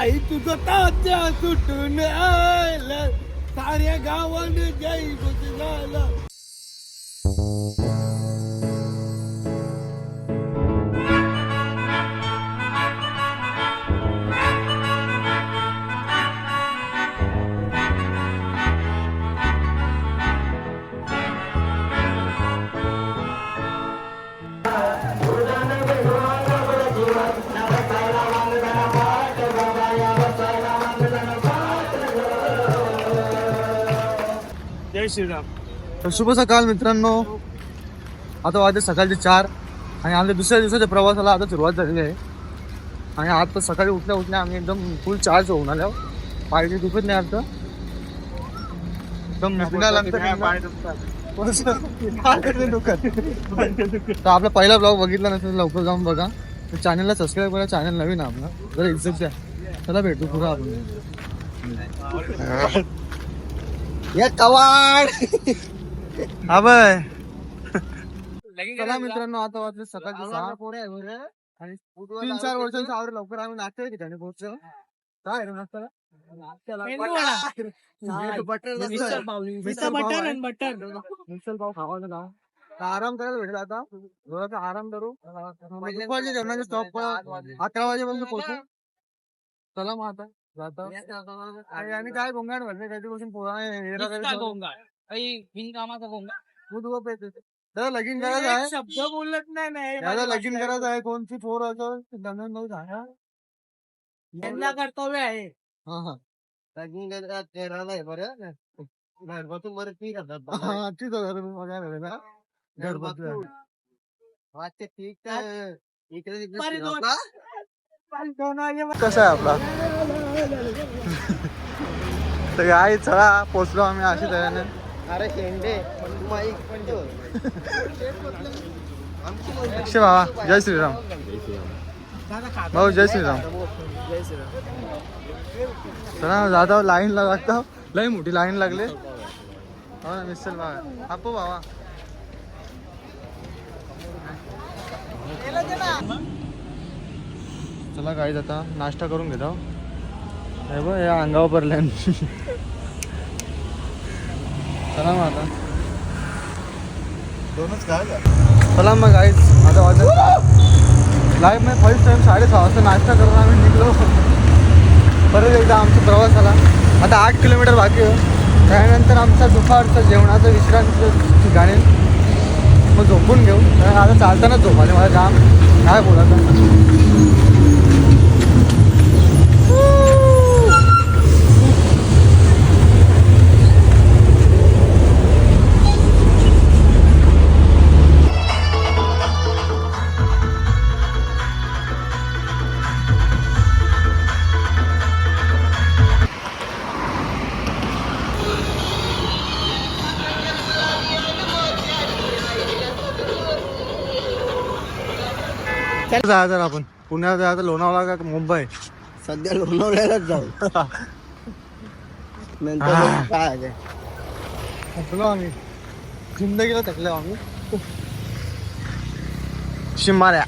आई तुझं तात्या सुटून आलं. साऱ्या गावानं जय झाला श्रीराम. तर शुभ सकाळ मित्रांनो. आता वाजले सकाळचे चार आणि आमच्या दुसऱ्या दिवसाच्या प्रवासाला आता सुरुवात झालेली आहे. आणि आज तर सकाळी उठल्या उठल्या आम्ही एकदम फुल चार्ज होऊन आलो. पाहिजे दुखत नाही आता. एकदम दुखत तर आपला पहिला ब्लॉग बघितला नसेल लवकर जाऊन बघा. चॅनलला सबस्क्राईब करा. चॅनल नवीन आपला. जरा इज्जत द्या. चला भेटू पुढं आपण. या कवाड. हा बाय. चला मित्रांनो आता वाजले सकाळचे सहा आणि तीन चार वर्षांच्या आवर लवकर आम्ही नाश्ता ठिकाणी पोहोचलो काय रे नाश्ता मिसल पाव खावा ना आराम करायला भेटेल आता. थोडासा आराम करू. दुपारच्या जेवणाचे स्टॉप अकरा वाजेपर्यंत पोहोचू. चला मग आता. जाता. आणि काय गोंगाट भरले? त्याच्यापासून दूध व पेते त्याला लगीन करायचं आहे? शब्द बोलत नाही नाही. त्याला लगीन करायचं आहे? कोणती फोर असं गंगन नऊ झाला. त्यांना कर्तव्य आहे. हा हा. घरगुती बरं. ती करतात हा, ठीक आहे ना. घरगुती आहे. वाटते ठीक आहे इकडे कसं आहे आपला? तर काय चला पोचलो आम्ही अशी तऱ्हेने. अरे शेंडे अक्षय बाबा जय श्रीराम. भाऊ जय श्रीराम. चला जाता लाईनला लागता. लई मोठी लाईन लागले. हो ना मिसल बाबा. आपो बाबा. चला काही आता नाश्ता करून घेतो. हे बघ या अंगावर भरल्या चला मग आता. दोनच काय चला मग गाईज आता वाजत लाईव्हमध्ये फर्स्ट टाइम साडेसहा वाजता नाश्ता करून आम्ही निघलो. परत एकदा आमचा प्रवास आला. आता आठ किलोमीटर बाकी आहे. त्यानंतर आमचा दुपारचा जेवणाचा विश्रांतीचं ठिकाणी मग झोपून घेऊ. कारण आता चालताना झोप आली. मला जाम काय बोलायचं? जायचं आपण. पुण्यात जायचं लोणावळा का मुंबई? सध्या लोणावळ्यालाच जाऊ. नंतर. काय आहे? थकलो आम्ही. जिंदगीला थकलो आम्ही. शिमाऱ्या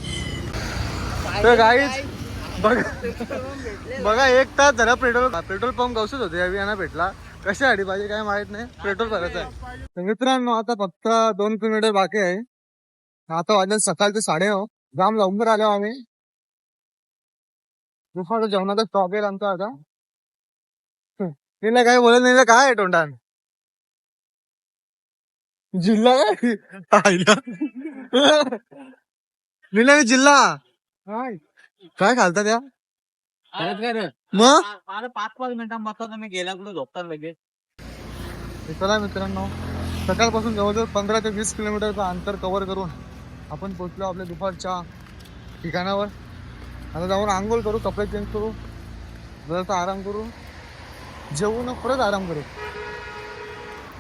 तर बघा बघा एक तास झाला पेट्रोल पेट्रोल पंप गवसच होते यांना भेटला. कशासाठी पाहिजे काय माहीत नाही. पेट्रोल भरायचं आहे. तर मित्रांनो आता फक्त दोन किलोमीटर बाकी आहे. आता वाजले सकाळचे साडे नऊ. जाम लवकर आलो आम्ही दुपारचा जेवणाचा स्टॉप येईल आमचा आता. तिला काय बोलत नाही काय तोंडान जिल्हा काय? जिल्हा? काय? घालता त्या? मग पाच पाच मिनिटांपासून मी गेला कुठे? झोपतात लगेच. चला मित्रांनो सकाळपासून जवळजवळ पंधरा ते वीस किलोमीटरचं अंतर कव्हर करून आपण पोचलो आपल्या दुपारच्या ठिकाणावर. आता जाऊन आंघोळ करू कपडे चेंज करू जरासा आराम करू. जेवून परत आराम करू.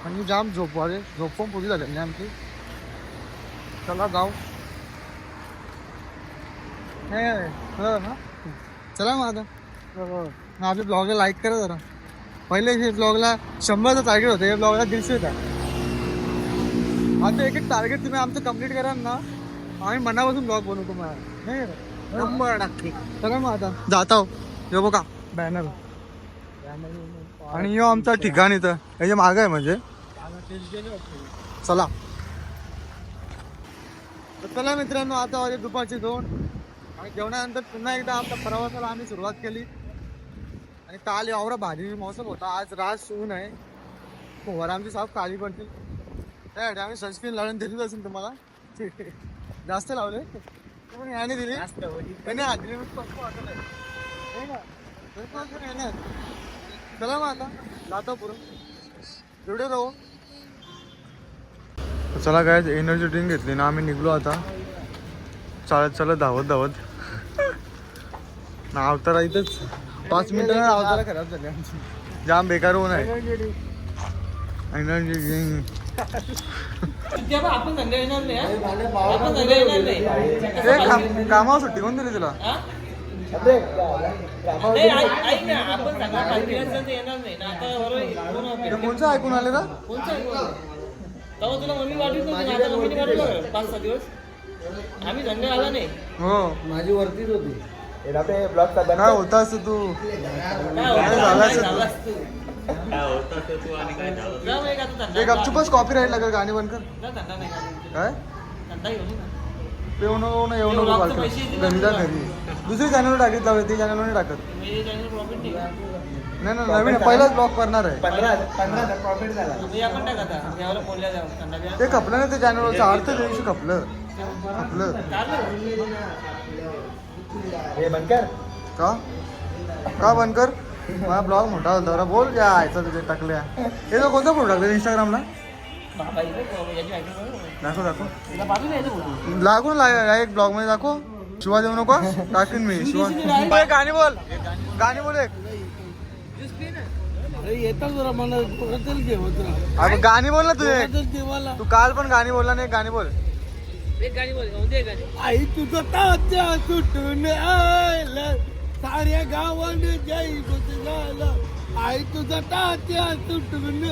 आणि जाम झोप अरे झोप पण पुरी झालेली आमची. चला जाऊ. हे, ना? चला मग आता. आपल्या ब्लॉगला लाईक करा जरा. पहिले हे ब्लॉगला शंभरचं टार्गेट होतं. या ब्लॉगला दीडशे होता आता एक एक टार्गेट तुम्ही आमचं कंप्लीट कराल ना. आम्ही मनापासून ब्लॉग बनवू तुम्हाला. नाही का? नंबर नक्की चला मग आता. जाता. हो हे बघा बॅनर आणि यो आमचा ठिकाण इथं. याच्या माग आहे म्हणजे. चला. तर चला मित्रांनो आता वाजले दुपारचे दोन. आणि जेवणानंतर पुन्हा एकदा आमच्या प्रवासाला आम्ही सुरुवात केली. आणि काल एवढा भारी मौसम होता. आज राज ऊन आहे वर आमची साफ काळी पडतील. त्यासाठी आम्ही सनस्क्रीन लावून दिलीच असेल तुम्हाला. जास्त लावले. पण याने दिली? त्याने पक्क वाटत आहे. येणार. चला मग आता. जातो एवढे राहू. चला काय एनर्जी ड्रिंक घेतली ना आम्ही निघलो आता. चालत चालत धावत धावत. ना अवतारा इथंच. पाच मिनिटं अवतारा खराब झाली आमची. जाम बेकार होऊन आहे. एनर्जी ड्रिंक आपण संध्या येणार नाही हा? आपण संध्या येणार नाही. ए काम- कामावर सुट्टी कोण दिली तुला? हा? नाही, ऐक ऐक ना आपण सगळं कंटिन्युअस येणार नाही ना. आता बरोबर ते कोणचं ऐकून आले ना कोणचं आहे कोण? तेव्हा तुला मम्मी पाठवत नव्हती ना, आता मम्मीने पाठवलं पाच सहा दिवस? आम्ही आला नाही. हो. माझी वरतीच होती. काय होता असं तू? काय? झालं असेल? झालं असतं? एक गपचूपच कॉपी राईट लागेल गाणी बंद कर. काय? धंदा घेऊन ये ना. पेऊ नको ना येऊ ते नको पालखी घरी जा. घरी. दुसरी चॅनलवर टाकीत लावले ते चॅनलवर नाही टाकत. नाही? नाही ना नवीन पहिलाच ब्लॉक करणार आहे. ते खपलं ना ते चॅनलवरचं अर्थ त्या दिवशी खपलं. खपलं. हे बंद कर. का? का बंद माझा ब्लॉग मोठा होता. बरं बोल या आयचा तुझे टाकल्या. हे तो कोणता फोटो टाकले? इंस्टाग्रामला. दाखव दाखव. लागून एक ब्लॉगमध्ये दाखव. शिवा देऊ नको. टाकीन मी. शिवा एक गाणी बोल. गाणी बोल एक. येतात मला. गाणी बोल ना तू एक. देवाला. तू काल पण गाणी बोलला नाही एक गाणी बोल. एक गाणी बोल आई तुझं तात्या सुटून आलं साऱ्या गावाने जय झालं आई तुझा तात्या तुटून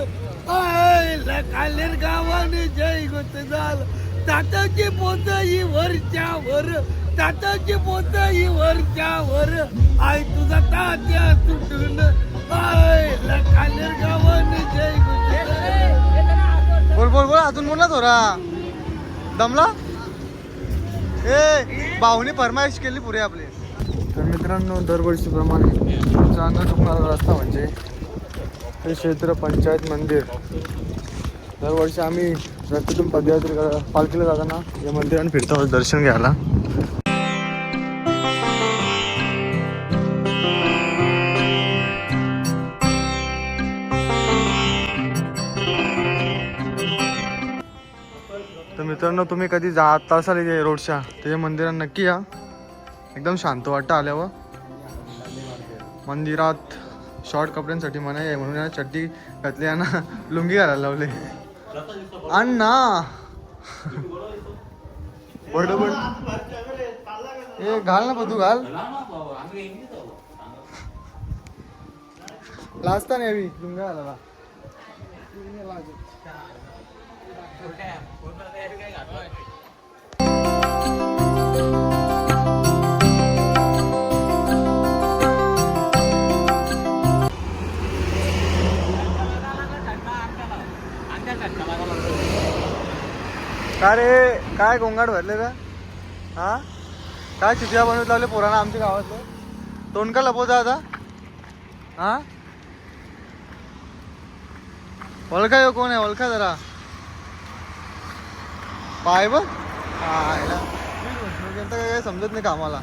आयला कालेर गावाने जय गोत झालं ताताची पोतही वरच्या वर ताताची पोतही वरच्या वर आई तुझा तात्या तुटून आयला कालेर गावाने जय गोत बोल बोल बोल अजून बोल थोडा दमला? ए भाऊनी फरमाईश केली पुरे आपले. तर मित्रांनो दरवर्षीप्रमाणे चांगला तुम्हाला रस्ता म्हणजे हे क्षेत्र पंचायत मंदिर. दरवर्षी आम्ही रस्त्यातून पदयात्रे पालखीला जाताना या मंदिराने फिरतो दर्शन घ्यायला. तर मित्रांनो तुम्ही कधी जात असाल इथे रोडच्या ते मंदिरात नक्की या. एकदम शांत वाटतं आल्यावर. मंदिरात शॉर्ट कपड्यांसाठी मनाई आहे म्हणून चड्डी घातली आहे ना लुंगी घालायला लावले. अण्णा! बरोबर ए घाल ना तू घाल. लाजता नाही हवी लुंगा घालायला. का रे? काय गोंगाट भरले का हा? काय चित्या बनवत लावले पोरांना आमच्या गावातले? तोंड का लपवता आता. हा? ओळखा यो कोण आहे? ओळखा जरा. पाय बघ. काय काही समजत नाही कामाला.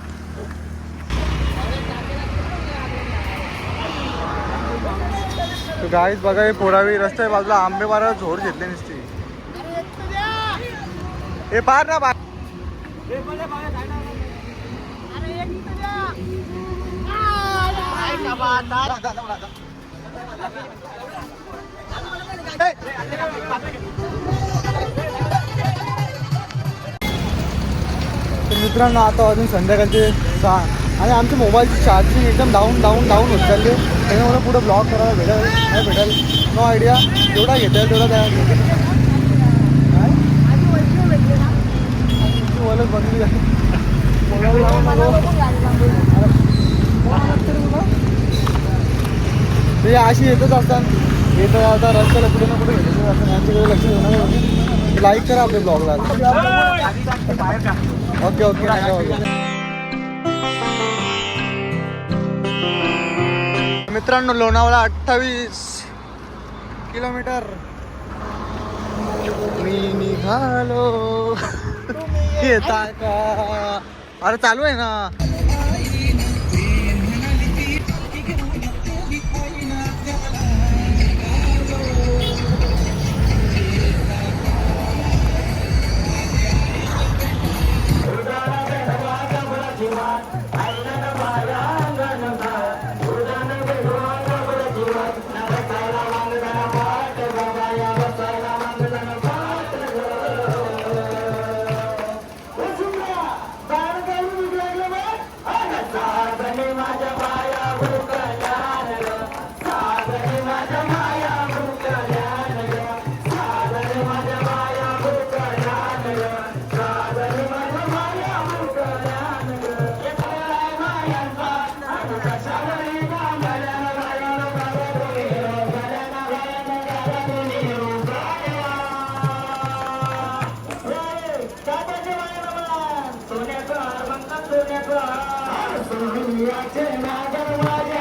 गाईच बघा हे पोरावी रस्त्या बाजूला आंबे बारा झोड घेतले हे पार ना पार मित्रांनो आता अजून संध्याकाळचे सहा. आणि आमचे मोबाईलची चार्जिंग एकदम डाऊन डाऊन डाऊन होत चालली. आहे. त्यामुळे पुढे ब्लॉक करायला भेटेल नाही भेटेल? नो आयडिया जेवढा घेता येईल तेवढा त्या काय ती ओळख बनली आहे. मोबाईल लावून नको. अरे, कोण लागतं रे तुला? ते अशी येतच असतात. येत आता रस्त्याला कुठे ना कुठे भेटत असतात. यांच्याकडे लक्ष देणं लाईक करा आपल्या ब्लॉगला ओके ओके ओके मित्रांनो लोणावळा अठ्ठावीस किलोमीटर. मी निघालो. येताय का अरे चालू आहे ना. I got a I take